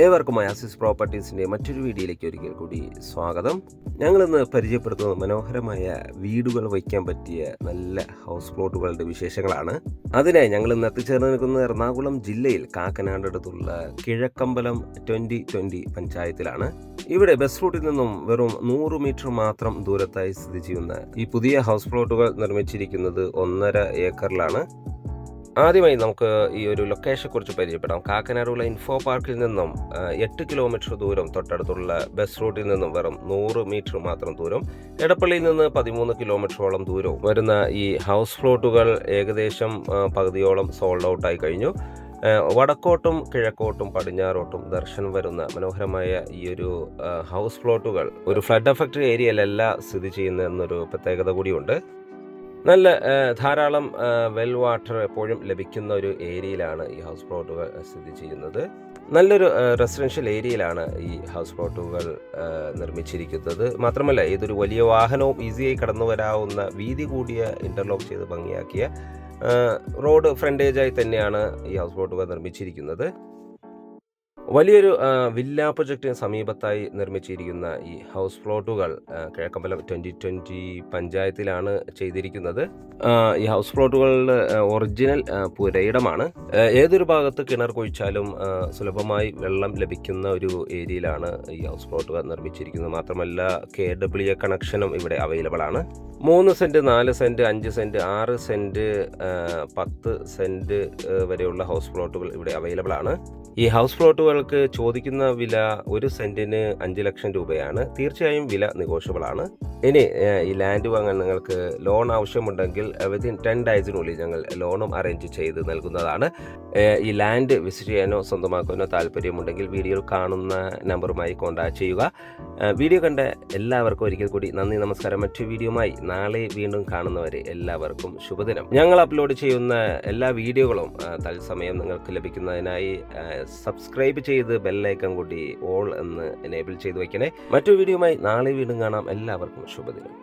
ഏവർക്കും അയാസിസ് പ്രോപ്പർട്ടീസിന്റെ മറ്റൊരു വീഡിയോയിലേക്ക് ഒരിക്കൽ കൂടി സ്വാഗതം. ഞങ്ങളിന്ന് പരിചയപ്പെടുത്തുന്നത് മനോഹരമായ വീടുകൾ വയ്ക്കാൻ പറ്റിയ നല്ല ഹൗസ് പ്ലോട്ടുകളുടെ വിശേഷങ്ങളാണ്. അതിനായി ഞങ്ങൾ ഇന്ന് എത്തിച്ചേർന്ന് നിൽക്കുന്നത് എറണാകുളം ജില്ലയിൽ കാക്കനാട് അടുത്തുള്ള കിഴക്കമ്പലം ട്വന്റി ട്വന്റി പഞ്ചായത്തിലാണ്. ഇവിടെ ബസ് റൂട്ടിൽ നിന്നും വെറും നൂറ് മീറ്റർ മാത്രം ദൂരത്തായി സ്ഥിതി ചെയ്യുന്ന ഈ പുതിയ ഹൗസ് പ്ലോട്ടുകൾ നിർമ്മിച്ചിരിക്കുന്നത് ഒന്നര ഏക്കറിലാണ്. ആദ്യമായി നമുക്ക് ഈ ഒരു ലൊക്കേഷനെ കുറിച്ച് പരിചയപ്പെടാം. കാക്കനാടുള്ള ഇൻഫോ പാർക്കിൽ നിന്നും എട്ട് കിലോമീറ്റർ ദൂരം തൊട്ടടുത്തുള്ള ബസ് റൂട്ടിൽ നിന്നും വെറും നൂറ് മീറ്റർ മാത്രം ദൂരം എടപ്പള്ളിയിൽ നിന്ന് പതിമൂന്ന് കിലോമീറ്ററോളം ദൂരവും വരുന്ന ഈ ഹൗസ് ഫ്ലോട്ടുകൾ ഏകദേശം പകുതിയോളം സോൾഡ് ഔട്ടായി കഴിഞ്ഞു. വടക്കോട്ടും കിഴക്കോട്ടും പടിഞ്ഞാറോട്ടും ദർശനം വരുന്ന മനോഹരമായ ഈ ഒരു ഹൗസ് പ്ലോട്ടുകൾ ഒരു ഫ്ലഡ് എഫക്റ്റ് ഏരിയയിലല്ല സ്ഥിതി ചെയ്യുന്ന എന്നൊരു പ്രത്യേകത കൂടിയുണ്ട്. നല്ല ധാരാളം വെൽ വാട്ടർ എപ്പോഴും ലഭിക്കുന്ന ഒരു ഏരിയയിലാണ് ഈ ഹൗസ് പ്ലോട്ടുകൾ സ്ഥിതി ചെയ്യുന്നത്. നല്ലൊരു റെസിഡൻഷ്യൽ ഏരിയയിലാണ് ഈ ഹൗസ് പ്ലോട്ടുകൾ നിർമ്മിച്ചിരിക്കുന്നത്. മാത്രമല്ല ഇതൊരു വലിയ വാഹനവും ഈസിയായി കടന്നു വരാവുന്ന വീതി കൂടിയ ഇന്റർലോക്ക് ചെയ്ത് ഭംഗിയാക്കിയ റോഡ് ഫ്രണ്ടേജായി തന്നെയാണ് ഈ ഹൗസ് ബോട്ടുകൾ നിർമ്മിച്ചിരിക്കുന്നത്. വലിയൊരു വില്ല പ്രൊജക്റ്റിന് സമീപത്തായി നിർമ്മിച്ചിരിക്കുന്ന ഈ ഹൗസ് പ്ലോട്ടുകൾ കിഴക്കമ്പലം ട്വന്റി ട്വന്റി പഞ്ചായത്തിലാണ് ചെയ്തിരിക്കുന്നത്. ഈ ഹൗസ് പ്ലോട്ടുകളുടെ ഒറിജിനൽ പുരയിടമാണ്. ഏതൊരു ഭാഗത്ത് കിണർ കുഴിച്ചാലും സുലഭമായി വെള്ളം ലഭിക്കുന്ന ഒരു ഏരിയയിലാണ് ഈ ഹൗസ് പ്ലോട്ടുകൾ നിർമ്മിച്ചിരിക്കുന്നത്. മാത്രമല്ല കെ ഡബ്ല്യു എ കണക്ഷനും ഇവിടെ അവൈലബിൾ ആണ് മൂന്ന് സെന്റ് നാല് സെന്റ് അഞ്ച് സെന്റ് ആറ് സെന്റ് പത്ത് സെന്റ് വരെയുള്ള ഹൗസ് പ്ലോട്ടുകൾ ഇവിടെ അവൈലബിൾ ആണ് ഈ ഹൗസ് പ്ലോട്ടുകൾക്ക് ചോദിക്കുന്ന വില ഒരു സെന്റിന് അഞ്ച് ലക്ഷം രൂപയാണ്. തീർച്ചയായും വില നെഗോഷ്യബിൾ ആണ് ഇനി ഈ ലാൻഡ് വാങ്ങാൻ നിങ്ങൾക്ക് ലോൺ ആവശ്യമുണ്ടെങ്കിൽ വിതിൻ ടെൻ ഡേയ്സിനുള്ളിൽ ഞങ്ങൾ ലോണും അറേഞ്ച് ചെയ്ത് നൽകുന്നതാണ്. ഈ ലാൻഡ് വിസിറ്റ് ചെയ്യാനോ സ്വന്തമാക്കാനോ താല്പര്യമുണ്ടെങ്കിൽ വീഡിയോയിൽ കാണുന്ന നമ്പറുമായി കോൺടാക്ട് ചെയ്യുക. വീഡിയോ കണ്ട എല്ലാവർക്കും ഒരിക്കൽ കൂടി നന്ദി നമസ്കാരം. മറ്റു വീഡിയോമായി നാളെ വീണ്ടും കാണുന്നവരെ എല്ലാവർക്കും ശുഭദിനം. ഞങ്ങൾ അപ്ലോഡ് ചെയ്യുന്ന എല്ലാ വീഡിയോകളും തത്സമയം നിങ്ങൾക്ക് ലഭിക്കുന്നതിനായി സബ്സ്ക്രൈബ് ചെയ്ത് ബെല്ലൈക്കൺ കൂടി ഓൾ എന്ന് എനേബിൾ ചെയ്ത് വയ്ക്കണേ മറ്റു വീഡിയോമായി നാളെ വീണ്ടും കാണാം. ശുഭദിനം.